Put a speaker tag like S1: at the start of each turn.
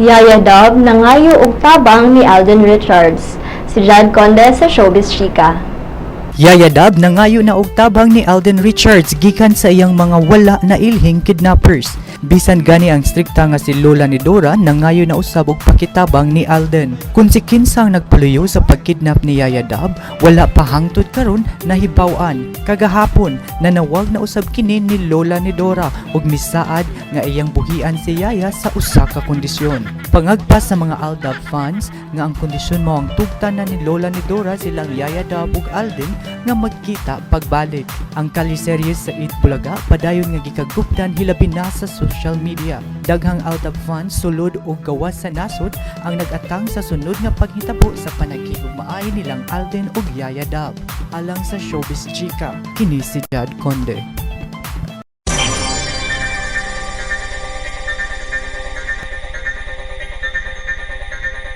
S1: Yaya Dub nangayo og tabang ni Alden Richards. Si Jad Conde sa Showbiz Chika.
S2: Yayadab na ngayon na og tabang ni Alden Richards gikan sa iyang mga wala na ilhing kidnappers. Bisan gani ang strikta nga si Lola ni Dora na ngayon na usab og pakitabang ni Alden. Kung si Kinsang nagpaluyo sa pagkidnap ni Yayadab, wala pa hangtod karon nahibaw-an. Kagahapon nanawag na usab kini ni Lola ni Dora ug misaad nga iyang buhian si Yaya sa usa ka kondisyon. Pangagpas sa mga Aldab fans nga ang kondisyon mo ang tugtan na ni Lola ni Dora silang Yaya Dab ug Alden nga magkita pagbalik. Ang kaliserye sa Eat Bulaga padayon nga gikaguptan hilabi na sa social media. Daghang Aldab fans sulod o gawas sa nasod ang nagatang sa sunod nga paghitabo sa panagkigugmaay nilang Alden ug Yaya Dab. Alang sa Showbiz Chika, kini si Jad Conde.